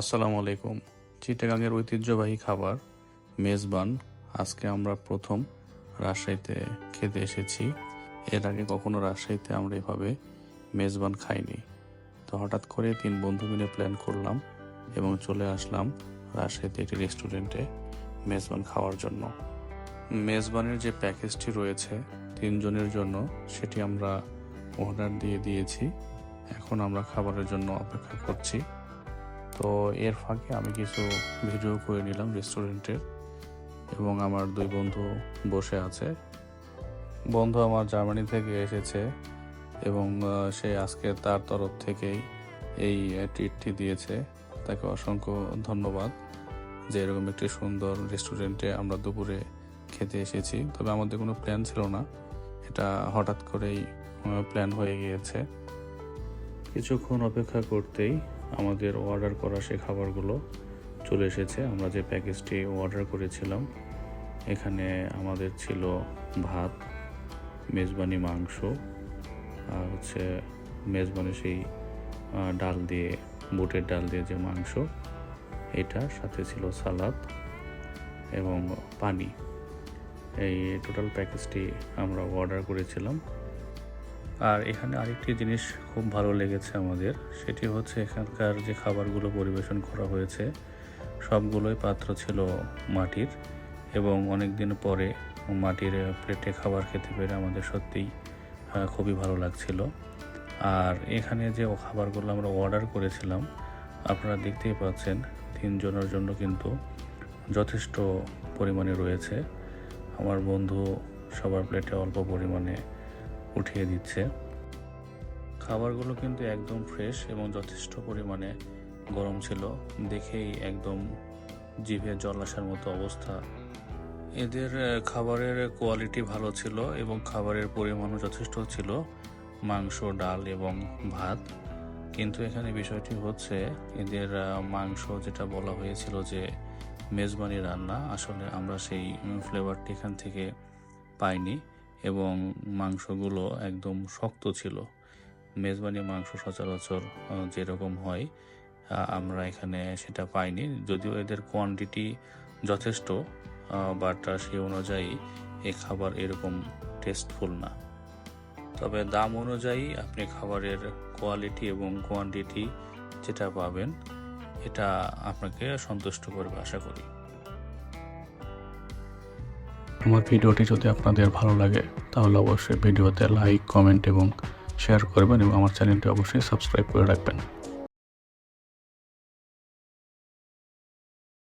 আসসালামু আলাইকুম। চিটাগাংয়ের ঐতিহ্যবাহী খাবার মেজবান। আজকে আমরা প্রথম রাজশাহীতে খেতে এসেছি। এর আগে কখনো রাজশাহীতে আমরা এভাবে মেজবান খাইনি। তো হঠাৎ করে তিন বন্ধু মিলে প্ল্যান করলাম এবং চলে আসলাম রাজশাহীতে একটি রেস্টুরেন্টে মেজবান খাওয়ার জন্য। মেজবানের যে প্যাকেজটি রয়েছে তিনজনের জন্য, সেটি আমরা অর্ডার দিয়ে দিয়েছি। এখন আমরা খাবারের জন্য অপেক্ষা করছি। তো এর ফাঁকে আমি কিছু ভিডিও করে নিলাম রেস্টুরেন্টের এবং আমার দুই বন্ধু বসে আছে। বন্ধু আমার জার্মানি থেকে এসেছে এবং সে আজকে তার তরফ থেকেই এই ট্রিটটি দিয়েছে। তাকে অসংখ্য ধন্যবাদ যে এরকম একটি সুন্দর রেস্টুরেন্টে আমরা দুপুরে খেতে এসেছি। তবে আমাদের কোনো প্ল্যান ছিল না। এটা হঠাৎ করেই প্ল্যান হয়ে গিয়েছে। কিছুক্ষণ অপেক্ষা করতেই আমাদের অর্ডার করা সে খাবারগুলো চলে এসেছে। আমরা যে প্যাকেজটি অর্ডার করেছিলাম, এখানে আমাদের ছিল ভাত, মেজবানি মাংস, আর হচ্ছে মেজবানি সেই ডাল দিয়ে, বুটের ডাল দিয়ে যে মাংস, এটা, সাথে ছিল সালাদ এবং পানি। এই টোটাল প্যাকেজটি আমরা অর্ডার করেছিলাম। আর এখানে আরেকটি জিনিস খুব ভালো লেগেছে আমাদের, সেটি হচ্ছে এখানকার যে খাবারগুলো পরিবেশন করা হয়েছে, সবগুলোই পাত্র ছিল মাটির এবং অনেক দিন পরে মাটির প্লেটে খাবার খেতে পেরে আমাদের সত্যিই খুবই ভালো লাগছিল। আর এখানে যে খাবারগুলো আমরা অর্ডার করেছিলাম, আপনারা দেখতেই পাচ্ছেন, তিনজনের জন্য কিন্তু যথেষ্ট পরিমাণে রয়েছে। আমার বন্ধু সবার প্লেটে অল্প পরিমাণে উঠিয়ে দিচ্ছে। খাবারগুলো কিন্তু একদম ফ্রেশ এবং যথেষ্ট পরিমাণে গরম ছিল। দেখেই একদম জিভে জল আসার মতো অবস্থা। এদের খাবারের কোয়ালিটি ভালো ছিল এবং খাবারের পরিমাণও যথেষ্ট ছিল। মাংস, ডাল এবং ভাত। কিন্তু এখানে বিষয়টি হচ্ছে, এদের মাংস যেটা বলা হয়েছিল যে মেজবানি রান্না, আসলে আমরা সেই ফ্লেভারটি এখান থেকে পাইনি। এবং মাংসগুলো একদম শক্ত ছিল। মেজবানি মাংস সচরাচর যেরকম হয় আমরা এখানে সেটা পাইনি। যদিও এদের কোয়ান্টিটি যথেষ্ট বাট সেই অনুযায়ী এ খাবার এরকম টেস্টফুল না। তবে দাম অনুযায়ী আপনি খাবারের কোয়ালিটি এবং কোয়ান্টিটি যেটা পাবেন, এটা আপনাকে সন্তুষ্ট করবে, আশা করি। আমার ভিডিওটি যদি আপনাদের ভালো লাগে, তাহলে অবশ্যই ভিডিওতে লাইক কমেন্ট এবং শেয়ার করবেন এবং আমার চ্যানেলটি অবশ্যই সাবস্ক্রাইব করে রাখবেন।